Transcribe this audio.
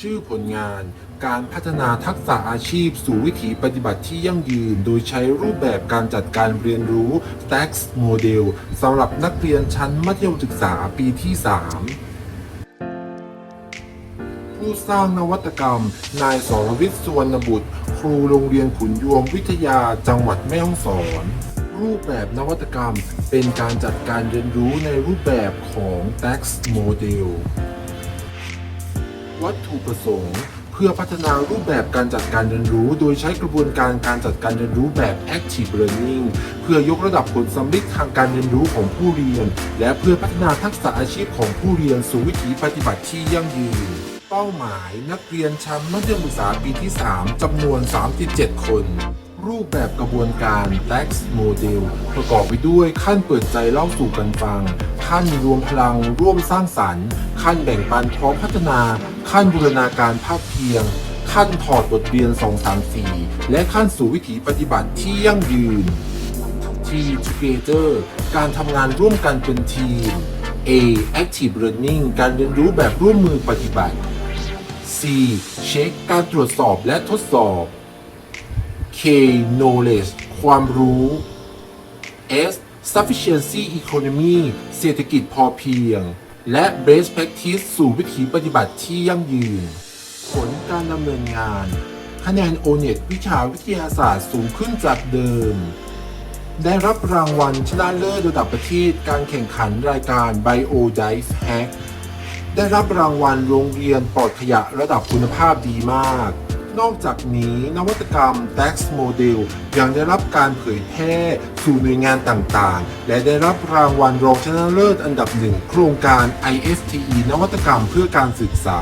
ชื่อผลงานการพัฒนาทักษะอาชีพสู่วิถีปฏิบัติที่ยั่งยืน โดยใช้รูปแบบการจัดการเรียนรู้ STAX Model สำหรับนักเรียนชั้นมัธยมศึกษาปีที่ 3 ผู้สร้างนวัตกรรม นายสรวิทย์สุวรรณบุตร ครูโรงเรียนขุนยวมวิทยาจังหวัดแม่ฮ่องสอนรูปแบบนวัตกรรมเป็นการจัดการเรียนรู้ในรูปแบบของ TAX Model วัตถุประสงค์ เพื่อพัฒนารูปแบบการจัดการเรียนรู้ โดยใช้กระบวนการการจัดการเรียนรู้แบบ Active Learning เพื่อยกระดับผลสำลิดทางการเรียนรู้ของผู้เรียน และเพื่อพัฒนาทักษะอาชีพของผู้เรียนสู่วิถีปฏิบัติที่ยั่งยืน เป้าหมายนักเรียนชั้นมัธยมศึกษาปีที่ 3จำนวน 37 คน รูปแบบกระบวนการ TAX Model ประกอบไปด้วยขั้นเปิดใจเล่าสู่กันฟัง ขั้นรวมพลังร่วมสร้างสรรค์ ขั้นแบ่งปันพร้อมพัฒนา ขั้นบูรณาการภาพเพียง ขั้นถอดบทเรียน 234 และขั้นสู่วิถีปฏิบัติที่ยั่งยืน T Together การทำงานร่วมกันเป็นทีม A Active Learning การเรียนรู้แบบร่วมมือปฏิบัติ C Check การตรวจสอบและทดสอบ K knowledge ความรู้ S sufficiency economy เศรษฐกิจพอเพียง และ best practice สู่วิถีปฏิบัติที่ยั่งยืน ผลการดำเนินงาน คะแนน o n e t วิชาวิทยาศาสตร์สูงขึ้นจากเดิม ได้รับรางวัลชนะเลิศระดับประเทศการแข่งขันรายการ Bio Dice Hack ได้รับรางวัลโรงเรียนปลอดขยะระดับคุณภาพดีมาก นอกจากนี้นวัตกรรม Tax Model ยังได้รับการเผยแพร่สู่หน่วยงานต่างๆ และได้รับรางวัลรองชนะเลิศอันดับหนึ่งโครงการ ISTE นวัตกรรมเพื่อการศึกษา